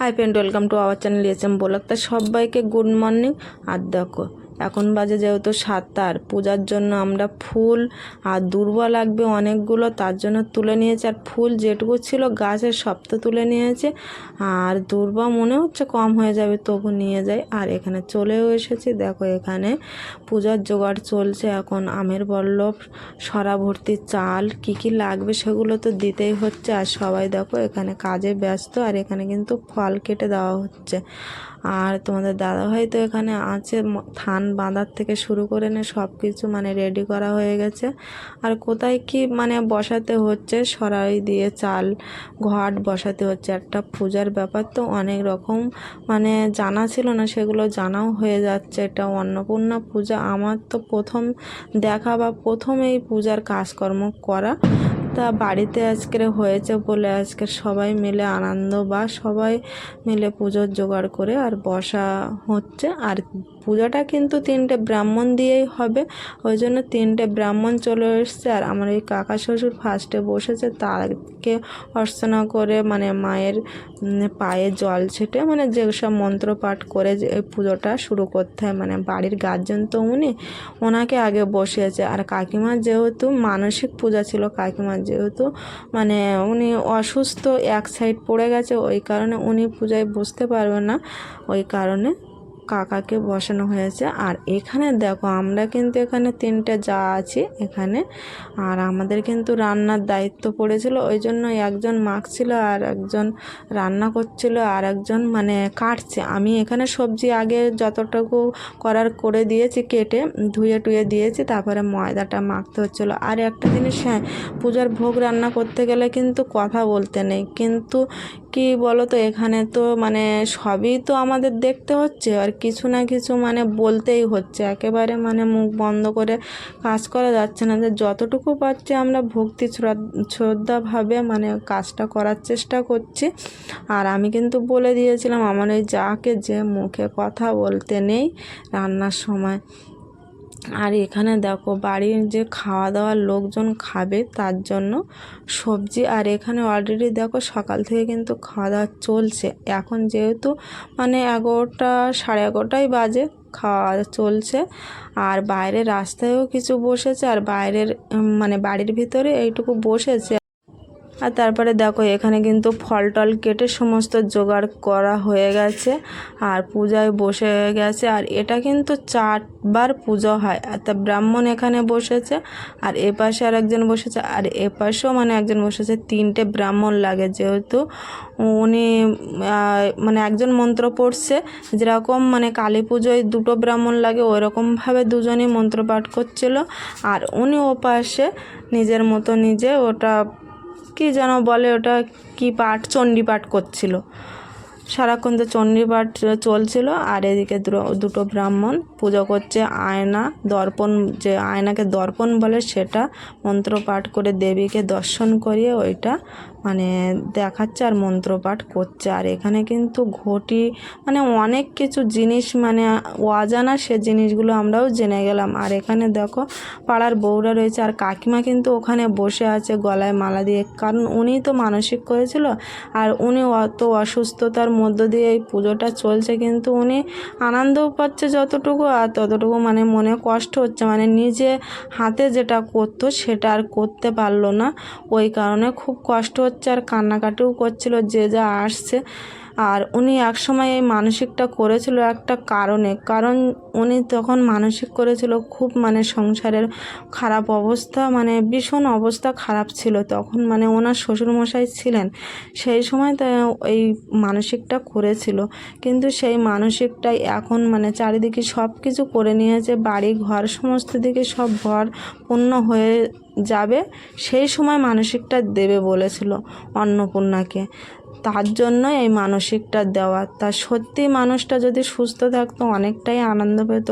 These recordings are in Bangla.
Hi friend welcome to our channel S M block তা সবাইকে গুড মর্নিং আর দেখো এখন বাজে যেহেতু সাতটার, পূজার জন্য আমরা ফুল আর দুর্বা লাগবে অনেকগুলো, তার জন্য তুলে নিয়েছে। আর ফুল যেটুকু ছিল গাছের সব তো তুলে নিয়েছে। আর দুর্বা মনে হচ্ছে কম হয়ে যাবে, তবু নিয়ে যাই। আর এখানে চলেও এসেছি। দেখো এখানে পূজার জোগাড় চলছে। এখন আমের বল্লভ সরা ভর্তি চাল, কি কি লাগবে সেগুলো তো দিতেই হচ্ছে। আর সবাই দেখো এখানে কাজে ব্যস্ত। আর এখানে কিন্তু ফল কেটে দেওয়া হচ্ছে। আর তোমাদের দাদাভাই তো এখানে আছে থান বাঁধার থেকে শুরু করে নে সব কিছু মানে রেডি করা হয়ে গেছে। আর কোথায় কি মানে বসাতে হচ্ছে, সরাই দিয়ে চাল ঘট বসাতে হচ্ছে। একটা পূজার ব্যাপার তো অনেক রকম মানে জানা ছিল না, সেগুলো জানাও হয়ে যাচ্ছে। এটা অন্নপূর্ণা পূজা, আমার তো প্রথম দেখা বা প্রথম এই পূজার কাজকর্ম করা। তা বাড়িতে আজকে হয়েছে বলে আজকে সবাই মিলে আনন্দ বা সবাই মিলে পুজোর জোগাড় করে আর বসা হচ্ছে আর পূজাটা কিন্তু তিনটে ব্রাহ্মণ দিয়েই হবে। ওই জন্য তিনটে ব্রাহ্মণ চলে এসছে। আর আমার এই কাকা শ্বশুর ফার্স্টে বসেছে। তাকে অর্চনা করে মানে মায়ের পায়ে জল ছেটে মানে যেসব মন্ত্র পাঠ করে যে পুজোটা শুরু করতে হয়। মানে বাড়ির গার্জেন তো উনি, ওনাকে আগে বসিয়েছে। আর কাকিমার যেহেতু মানসিক পূজা ছিল কাকিমা যেহেতু মানে উনি অসুস্থ, এক সাইড পড়ে গেছে। ওই কারণে উনি পূজায় বসতে পারবে না। ওই কারণে কাকাকে বসানো হয়েছে। আর এখানে দেখো আমরা কিন্তু এখানে তিনটে যা আছি এখানে। আর আমাদের কিন্তু রান্নার দায়িত্ব পড়েছিল, ওই জন্য একজন মাখছিল আর একজন রান্না করছিল আর একজন মানে কাটছে। আমি এখানে সবজি আগে যতটুকু করার করে দিয়েছি কেটে ধুয়ে টুয়ে দিয়েছি, তারপরে ময়দাটা মাখতে হচ্ছিল। আর একটা জিনিস হ্যাঁ পূজার ভোগ রান্না করতে গেলে কিন্তু কথা বলতে নেই। কিন্তু কি বলো তো এখানে তো মানে সবই তো আমাদের দেখতে হচ্ছে। আর কিছু না কিছু মানে বলতেই হচ্ছে। একেবারে মানে মুখ বন্ধ করে কাজ করা যাচ্ছে না। যে যতটুকু পারছি আমরা ভক্তি শ্রদ্ধাভাবে মানে কাজটা করার চেষ্টা করছি। আর আমি কিন্তু বলে দিয়েছিলাম, আমার ওই যাকে যে মুখে কথা বলতে নেই রান্নার সময়। আর এখানে দেখো বাড়ির যে খাওয়া দাওয়ার লোকজন খাবে, তার জন্য সবজি। আর এখানে অলরেডি দেখো সকাল থেকে কিন্তু খাওয়া দাওয়া চলছে। এখন যেহেতু মানে এগারোটা, সাড়ে এগারোটাই বাজে খাওয়া চলছে। আর বাইরে রাস্তায়ও কিছু বসেছে, আর বাইরের মানে বাড়ির ভিতরে এইটুকু বসেছে। আর তারপরে দেখো, এখানে কিন্তু ফল টল কেটে সমস্ত জোগাড় করা হয়ে গেছে আর পূজায় বসে গেছে। আর এটা কিন্তু চারবার পুজো হয়। আর তা ব্রাহ্মণ এখানে বসেছে আর এ পাশে আর একজন বসেছে আর এ পাশেও মানে একজন বসেছে। তিনটে ব্রাহ্মণ লাগে যেহেতু। উনি মানে একজন মন্ত্র পড়ছে। যেরকম মানে কালী পুজোয় দুটো ব্রাহ্মণ লাগে ওই রকমভাবে দুজনই মন্ত্র পাঠ করছিল। আর উনি ও পাশে নিজের মতো নিজে ওটা কি যেন বলে ওটা, কি পাঠ, চণ্ডী পাঠ করছিল। সারাক্ষণ তো চণ্ডী পাঠ চলছিল, আর এদিকে দুটো- ব্রাহ্মণ পুজো করছে, আয়না দর্পণ, যে আয়নাকে দর্পণ বলে সেটা মন্ত্র পাঠ করে দেবীকে দর্শন করিয়ে ওইটা মানে দেখাচ্ছে আর মন্ত্র পাঠ করছে। আর এখানে কিন্তু ঘটি মানে অনেক কিছু জিনিস মানে অজানা সে জিনিসগুলো আমরাও জেনে গেলাম। আর এখানে দেখো পাড়ার বউরা রয়েছে আর কাকিমা কিন্তু ওখানে বসে আছে গলায় মালা দিয়ে। কারণ উনি তো মানসিক করেছিল আর উনি অত অসুস্থতার মধ্য দিয়ে এই পুজোটা চলছে, কিন্তু উনি আনন্দও পাচ্ছে যতটুকু আর ততটুকু মানে মনে কষ্ট হচ্ছে। মানে নিজে হাতে যেটা করতো সেটা আর করতে পারল না। ওই কারণে খুব কষ্ট হচ্ছে আর কান্নাকাটিও করছিল যে যা আসছে। আর উনি একসময় এই মানসিকটা করেছিল একটা কারণে। কারণ উনি তখন মানসিক করেছিল, খুব মানে সংসারের খারাপ অবস্থা মানে ভীষণ অবস্থা খারাপ ছিল তখন মানে ওনার শ্বশুরমশাই ছিলেন। সেই সময় তা এই মানসিকটা করেছিল। কিন্তু সেই মানসিকটাই এখন মানে চারিদিকে সব কিছু করে নিয়েছে বাড়ি ঘর সমস্ত দিকে সব ভর পূর্ণ হয়ে যাবে, সেই সময় মানসিকটা দেবে বলেছিল অন্নপূর্ণাকে। তার জন্য এই মানসিকটা দেওয়া। তা সত্যি মানুষটা যদি সুস্থ থাকতো, অনেকটাই আনন্দ পেত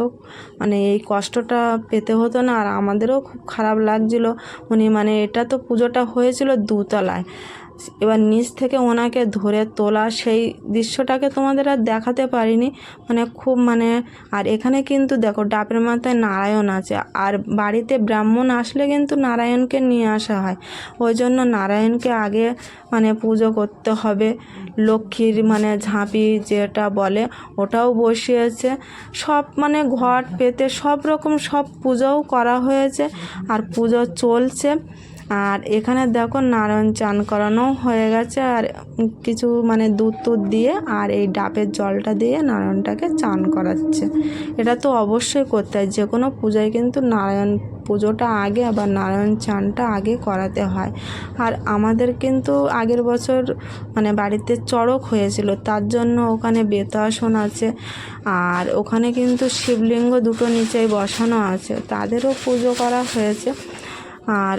মানে এই কষ্টটা পেতে হতো না আর আমাদেরও খুব খারাপ লাগছিল। উনি মানে এটা তো পুজোটা হয়েছিল দুতলায়। এবার নিচ থেকে ওনাকে ধরে তোলা, সেই দৃশ্যটাকে তোমাদের আর দেখাতে পারিনি। মানে খুব মানে আর এখানে কিন্তু দেখো, ডাবের মাথায় নারায়ণ আছে। আর বাড়িতে ব্রাহ্মণ আসলে কিন্তু নারায়ণকে নিয়ে আসা হয়। ওই জন্য নারায়ণকে আগে মানে পুজো করতে হবে। লক্ষ্মীর মানে ঝাঁপি যেটা বলে, ওটাও বসিয়েছে। সব মানে ঘট পেতে সব রকম সব পুজোও করা হয়েছে। আর পুজো চলছে। আর এখানে দেখো নারায়ণ চান করানো হয়ে গেছে আর কিছু মানে দুধ টুধ দিয়ে আর এই ডাবের জলটা দিয়ে নারায়ণটাকে চান করাচ্ছে। এটা তো অবশ্যই করতে হয় যে কোনো পূজায় কিন্তু নারায়ণ পুজোটা আগে আবার নারায়ণ চানটা আগে করাতে হয়। আর আমাদের কিন্তু আগের বছর মানে বাড়িতে চড়ক হয়েছিল, তার জন্য ওখানে বেতাসন আছে আর ওখানে কিন্তু শিবলিঙ্গ দুটো নিচেই বসানো আছে, তাদেরও পুজো করা হয়েছে। আর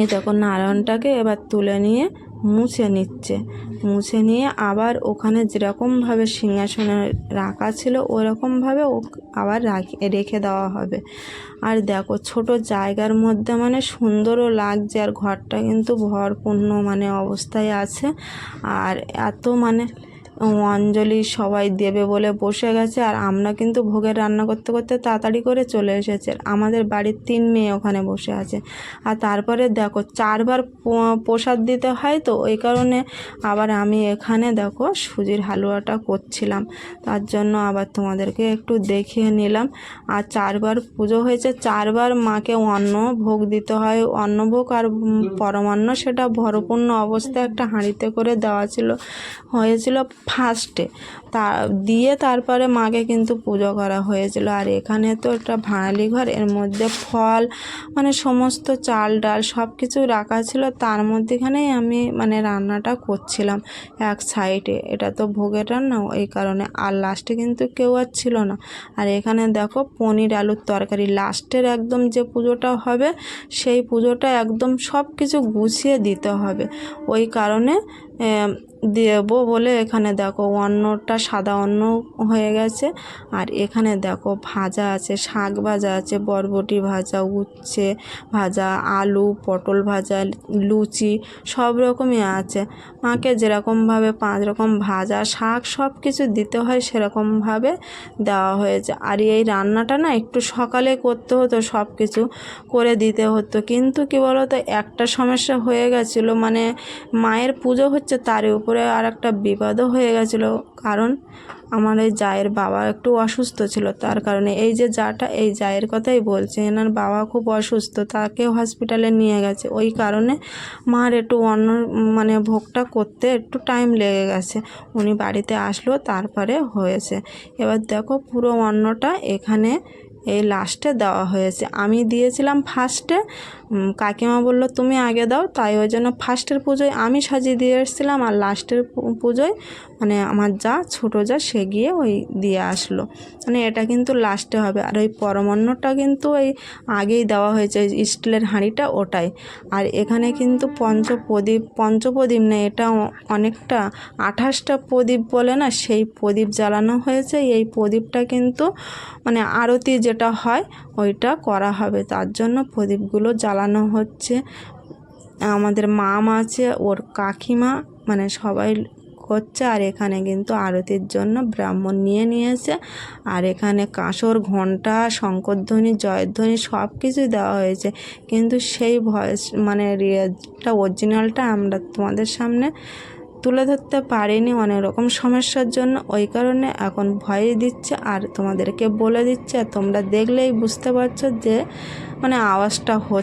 এই দেখো নারায়ণটাকে এবার তুলে নিয়ে মুছে নিচ্ছে। মুছে নিয়ে আবার ওখানে যেরকমভাবে সিংহাসনে রাখা ছিল, ওরকমভাবে ও আবার রাখি, রেখে দেওয়া হবে। আর দেখো, ছোট জায়গার মধ্যে মানে সুন্দরও লাগছে, আর ঘরটা কিন্তু ভরপূর্ণ মানে অবস্থায় আছে। আর এত মানে অঞ্জলি সবাই দেবে বলে বসে গেছে আর আমরা কিন্তু ভোগের রান্না করতে করতে তাড়াতাড়ি করে চলে এসেছে। আমাদের বাড়ির তিন মেয়ে ওখানে বসে আছে। আর তারপরে দেখো চারবার প্রসাদ দিতে হয় তো ওই কারণে আবার আমি এখানে দেখো সুজির হালুয়াটা করছিলাম। তার জন্য আবার তোমাদেরকে একটু দেখিয়ে নিলাম। আর চারবার পুজো হয়েছে, চারবার মাকে অন্ন ভোগ দিতে হয়। অন্নভোগ আর উম, পরমান্ন সেটা ভরপূর্ণ অবস্থায় একটা হাঁড়িতে করে দেওয়া ছিল, হয়েছিল ফার্স্টে তা, দিয়ে তারপরে মাকে কিন্তু পুজো করা হয়েছিল। আর এখানে তো একটা ভাঁড়ালি ঘর, এর মধ্যে ফল মানে সমস্ত চাল ডাল সব কিছু রাখা ছিল। তার মধ্যেখানেই আমি মানে রান্নাটা করছিলাম এক সাইডে এটা তো ভোগের রান্না এই কারণে। আর লাস্টে কিন্তু কেউ আর ছিল না। আর এখানে দেখো পনির আলুর তরকারি। লাস্টের একদম যে পুজোটা হবে, সেই পুজোটা একদম সব কিছু গুছিয়ে দিতে হবে। ওই কারণে দেবো বলে এখানে দেখো অন্নটা সাদা অন্ন হয়ে গেছে। আর এখানে দেখো ভাজা আছে, শাক ভাজা আছে, বরবটি ভাজা, উচ্ছে ভাজা, আলু, পটল ভাজা, লুচি সব রকমই আছে। মাকে যেরকমভাবে পাঁচ রকম ভাজা, শাক সব কিছু দিতে হয় সেরকমভাবে দেওয়া হয়েছে। আর এই রান্নাটা না একটু সকালে করতে হতো, সব কিছু করে দিতে হতো। কিন্তু কি বলতো, একটা সমস্যা হয়ে গেছিল মানে মায়ের পুজো হচ্ছে তার উপরে আর একটা বিপদও হয়ে গেছিল। কারণ আমার এই জায়ের বাবা একটু অসুস্থ ছিল। তার কারণে এই যে যাটা এই জায়ের কথাই বলছে। এনার বাবা খুব অসুস্থ তাকে হসপিটালে নিয়ে গেছে। ওই কারণে মার একটু অন্য মানে ভোগটা করতে একটু টাইম লেগে গেছে। উনি বাড়িতে আসলো, তারপরে হয়েছে। এবার দেখো পুরো অন্নটা এখানে এই লাস্টে দেওয়া হয়েছে। আমি দিয়েছিলাম ফার্স্টে কাকিমা বলল, তুমি আগে দাও। তাই ওই জন্য ফার্স্টের পুজোয় আমি সাজিয়ে দিয়ে এসেছিলাম আর লাস্টের পুজোয় মানে আমার যা ছোটো যা সে গিয়ে ওই দিয়ে আসলো। মানে এটা কিন্তু লাস্টে হবে। আর ওই পরমান্নটা কিন্তু ওই আগেই দেওয়া হয়েছে স্টিলের হাঁড়িটা ওটাই। আর এখানে কিন্তু পঞ্চপ্রদীপ পঞ্চপ্রদীপ নেই এটা অনেকটা আঠাশটা প্রদীপ বলে না, সেই প্রদীপ জ্বালানো হয়েছে। এই প্রদীপটা কিন্তু মানে আরতি যেটা হয় ওইটা করা হবে। তার জন্য প্রদীপগুলো জ্বালানো হচ্ছে। আমাদের মাম আছে, ওর কাকিমা মানে সবাই করছে। আর এখানে কিন্তু আরতির জন্য ব্রাহ্মণ নিয়ে নিয়েছে। আর এখানে কাঁসর ঘণ্টা শঙ্করধ্বনি, জয়ধ্বনি সব কিছুই দেওয়া হয়েছে। কিন্তু সেই ভয়েস মানে রিয়েলটা অরিজিনালটা আমরা তোমাদের সামনে তুলে ধরতে পারিনি অনেক রকম সমস্যার জন্য। ওই কারণে এখন ভয় দিচ্ছে আর তোমাদেরকে বলে দিচ্ছে আর তোমরা দেখলেই বুঝতে পারছ যে মানে আওয়াজটা হচ্ছে